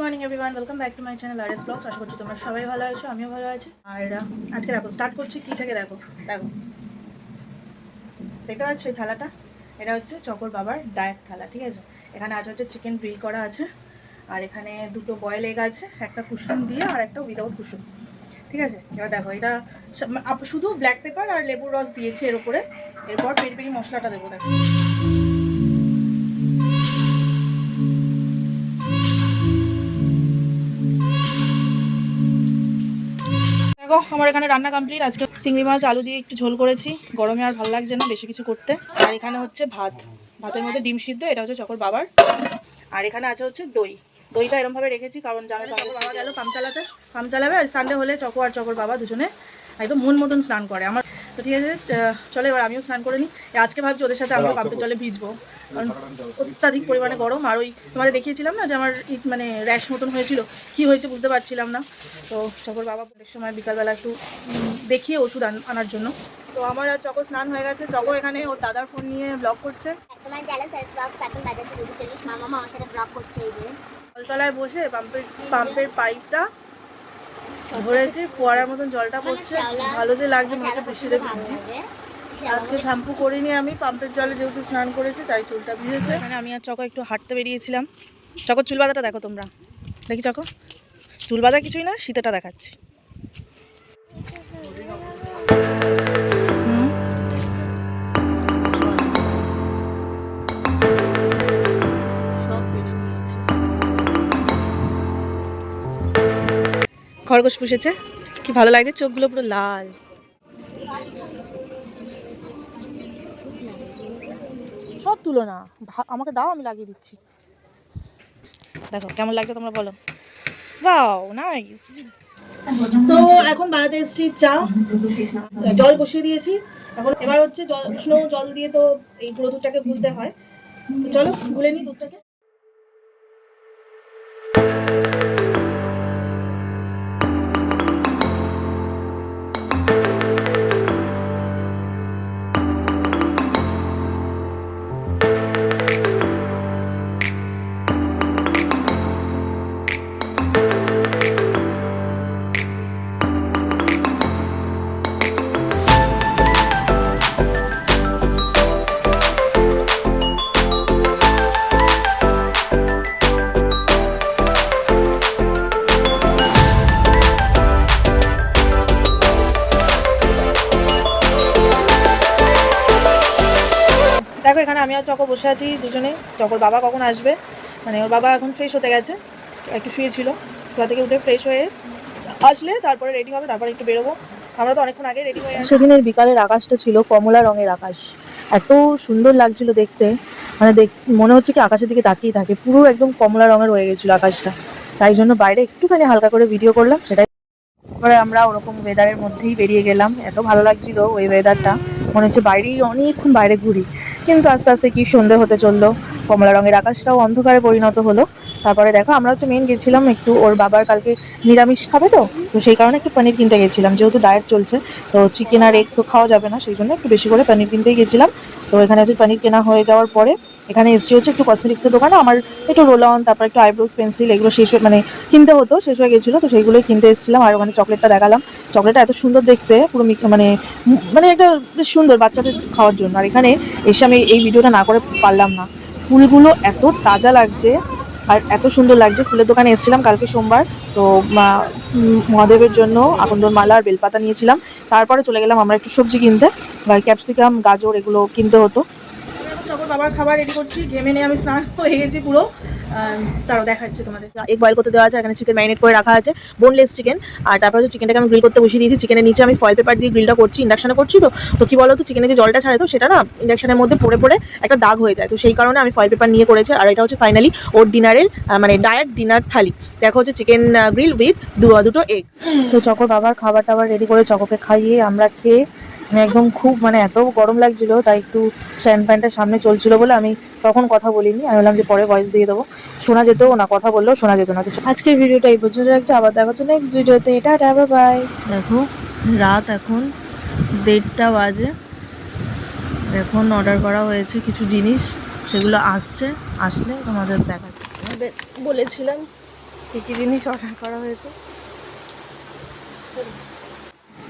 Morning everyone welcome back to my channel R S blogs আশা করছি তোমরা সবাই ভালো আছো, আমিও ভালো আছি। আর আজকে দেখো স্টার্ট করছি কী থেকে দেখো? দেখো। দেখতে পাচ্ছ এই থালাটা? এটা হচ্ছে চকর বাবার ডায়েট থালা, ঠিক আছে? এখানে আছে হচ্ছে চিকেন গ্রিল করা আছে। আর এখানে দুটো বয়েল এগ আছে, একটা কুসুম দিয়ে আর একটা উইদাউট কুসুম। ঠিক আছে? এবার দেখো, এটা শুধু ব্ল্যাক পেপার আর লেবুর রস দিয়েছে এর উপরে। এরপর পেরি পেরি মশলাটা দেবো, দেখো। দেখো আমার এখানে রান্না কমপ্লিট আজকে চিংড়ি মাছ, আলু দিয়ে একটু ঝোল করেছি। গরমে আর ভালো লাগছে না, বেশি কিছু করতে। আর এখানে হচ্ছে ভাত। ভাতের মধ্যে ডিম সিদ্ধ, এটা হচ্ছে চকর বাবার। আর এখানে আছে হচ্ছে দই। দইটা এরমভাবে রেখেছি, কারণ জানে আমার বাবা গেল, পাম চালাতে। পাম চালাবে আর সানডে হলে চকো আর চকর বাবা দুজনে একদম মন মতন স্নান করে। আমার তো ঠিক আছে চলো এবার আমিও স্নান করে নিই আজকে ভাবছি ওদের সাথে আমিও পাম্পের জলে ভিজবো। কারণ অত্যাধিক পরিমাণে গরম। আর ওই তোমাদের দেখিয়েছিলাম না যে আমার ইট মানে র্যাশ মতন হয়েছিল। কি হয়েছে বুঝতে পারছিলাম না। তো চকর বাবা এক সময় বিকালবেলা একটু দেখিয়ে ওষুধ আন- আনার জন্য। তো আমার আর চকো স্নান হয়ে গেছে। চকো এখানে ওর দাদার ফোন নিয়ে ব্লগ করছে। তোমার চ্যালেঞ্জ ব্লগ চল্লিশ মামা আমার সাথে ব্লগ করছে এই যে। কলতলায় বসে পাম্পের পাম্পের পাইপটা ধরেছে ফোয়ারার মতন জলটা পড়ছে ভালো যে লাগছে মনে হচ্ছে বৃষ্টিতে ভিজছি। আজকে শ্যাম্পু করিনি আমি পাম্পের জলে যেহেতু স্নান করেছি তাই চুলটা ভিজেছে। মানে আমি আর চকো একটু হাঁটতে বেরিয়েছিলাম। চকো চুল বাঁধাটা দেখো তোমরা। দেখি চকো। চুল বাঁধা কিছুই না শীতেটা দেখাচ্ছি। খরগোশ পুষেছে। কি ভালো লাগছে চোখগুলো পুরো লাল। সব তুলো না আমাকে দাও, আমি লাগিয়ে দিচ্ছি। দেখো, কেমন লাগছে তোমরা বলো। নাইস তো এখন বানাতে এসেছি চা। জল বসিয়ে দিয়েছি। এখন এবার হচ্ছে জল উষ্ণ জল দিয়ে তো এই পুরো দুধটাকে গুলতে হয়। চলো, গুলে নিই দুধটাকে। দেখো, এখানে আমি আর চকো বসে আছি দুজনে। চকর বাবা কখন আসবে? মানে ওর বাবা এখন ফ্রেশ হতে গেছে, একটু শুয়েছিল। শোয়া থেকে উঠে ফ্রেশ হয়ে আসলে তারপরে রেডি হবে, তারপরে একটু বেরোবো। আমরা তো অনেকক্ষণ আগে রেডি হয়ে সেদিনের বিকালের আকাশটা ছিল কমলা রঙের আকাশ। এত সুন্দর লাগছিল দেখতে। মানে দেখ, মনে হচ্ছে কি আকাশের দিকে তাকিয়ে থাকে। পুরো একদম কমলা রঙের হয়ে গেছিল আকাশটা। তাই জন্য বাইরে একটুখানি হালকা করে ভিডিও করলাম, সেটাই। তারপরে আমরা ওরকম ওয়েদারের মধ্যেই বেরিয়ে গেলাম। এত ভালো লাগছিল ওই ওয়েদারটা মনে হচ্ছে বাইরেই অনেকক্ষণ বাইরে ঘুরি। কিন্তু আস্তে আস্তে কি সন্ধে হতে চলল, কমলা রঙের আকাশটাও অন্ধকারে পরিণত হলো। তারপরে দেখো, আমরা হচ্ছে মেন গেছিলাম একটু, ওর বাবার কালকে নিরামিষ খাবে তো তো সেই কারণে একটু পনির কিনতে গেছিলাম। যেহেতু ডায়েট চলছে, তো চিকেন আর এগ তো খাওয়া যাবে না, সেই জন্য একটু বেশি করে পনির কিনতেই গেছিলাম। তো এখানে হচ্ছে পনির কেনা হয়ে যাওয়ার পরে এখানে এসছি হচ্ছে একটু কসমেটিক্সের দোকানে। আমার একটু রোল অন তারপর একটু আইব্রোজ পেন্সিল এগুলো শেষ মানে কিনতে হতো, শেষ হয়ে গেছিল। তো সেইগুলোই কিনতে এসেছিলাম। আর ওখানে চকলেটটা দেখালাম। চকলেটটা এত সুন্দর দেখতে, পুরো মানে মানে একটা সুন্দর বাচ্চাদের খাওয়ার জন্য। আর এখানে এসে আমি এই ভিডিওটা না করে পারলাম না। ফুলগুলো এত তাজা লাগছে আর এত সুন্দর লাগছে। ফুলের দোকানে এসেছিলাম কালকে সোমবার। তো মহাদেবের জন্য আকন্দর মালা আর বেলপাতা নিয়েছিলাম। তারপরে চলে গেলাম আমরা একটু সবজি কিনতে। ক্যাপসিকাম গাজর এগুলো কিনতে হতো। চকর বাবার খাবার রেডি করছি, ঘেমে নিয়ে আমি স্নান হয়ে গেছি পুরো। তারও দেখাচ্ছি তোমাদের। এগ বয়েল করতে দেওয়া আছে এখানে চিকেন ম্যারিনেট করে রাখা আছে বোনলেস চিকেন আর তারপর হচ্ছে চিকেনটাকে আমি গ্রিল করতে বসিয়ে দিয়েছি চিকেনের নিচে আমি ফয়েল পেপার দিয়ে গ্রিলটা করছি ইন্ডাকশনে করছি তো। তো কি বলো তো চিকেনে যে জলটা ছাড়ে তো, সেটা না ইন্ডাকশনের মধ্যে পড়ে পড়ে একটা দাগ হয়ে যায়। তো সেই কারণে আমি ফয়েল পেপার নিয়ে করেছি, আর এটা হচ্ছে ফাইনালি ওর ডিনারের মানে ডায়েট ডিনার থালি। দেখো হচ্ছে চিকেন গ্রিল উইথ দুটো এগ তো চকর বাবার খাবার টাবার রেডি করে চকোকে খাইয়ে আমরা খেয়ে মানে একদম খুব মানে এত গরম লাগছিল তাই একটু স্ট্যান্ড ফ্যানটার সামনে চলছিল বলে আমি তখন কথা বলিনি। আমি বললাম যে পরে ভয়েস দিয়ে দেবো। শোনা যেত না কথা বললেও শোনা যেত না। তো আজকের ভিডিওটা এই পর্যন্ত রাখছি। আবার দেখা হচ্ছে নেক্সট ভিডিওতে এটা বাই বাই দেখো রাত এখন দেড়টা বাজে। এখন অর্ডার করা হয়েছে কিছু জিনিস। সেগুলো আসছে আসলে তোমাদের দেখাচ্ছি। বলেছিলাম কী কী জিনিস অর্ডার করা হয়েছে।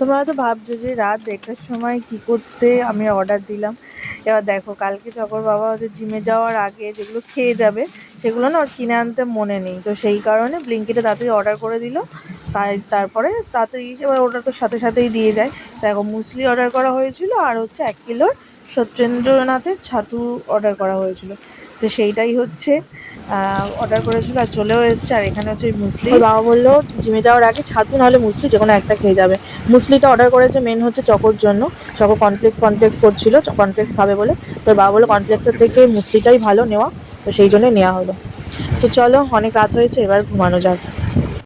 তোমরা হয়তো ভাবছ যে রাত দেড়টার সময় কি করতে আমি অর্ডার দিলাম। এবার দেখো, কালকে চকর বাবা হচ্ছে জিমে যাওয়ার আগে যেগুলো খেয়ে যাবে, সেগুলো না ওর কিনে আনতে মনে নেই। তো সেই কারণে ব্লিঙ্কিটে তাড়াতাড়ি অর্ডার করে দিল। তাই তারপরে তাড়াতাড়ি এবার ওটা তো সাথে সাথেই দিয়ে যায়। দেখো, মুসলি অর্ডার করা হয়েছিল আর হচ্ছে এক কিলোর সত্যেন্দ্রনাথের ছাতু অর্ডার করা হয়েছিল। তো সেইটাই হচ্ছে। অর্ডার করেছিল আর চলেও এসছে। আর এখানে হচ্ছে মুসলি। বাবা বলল, জিমে যাওয়ার আগে ছাতু, নাহলে মুসলি যে কোনো একটা খেয়ে যাবে। মুসলিটা অর্ডার করেছে মেন হচ্ছে চকোর জন্য। চকো কনফ্লেক্স কনফ্লেক্স করছিল কনফ্লেক্স খাবে বলে। তোর বাবা বলল কনফ্লেক্সের থেকে মুসলিটাই ভালো নেওয়া। তো সেই জন্যই নেওয়া হলো। তো চলো, অনেক রাত হয়েছে, এবার ঘুমানো যাক।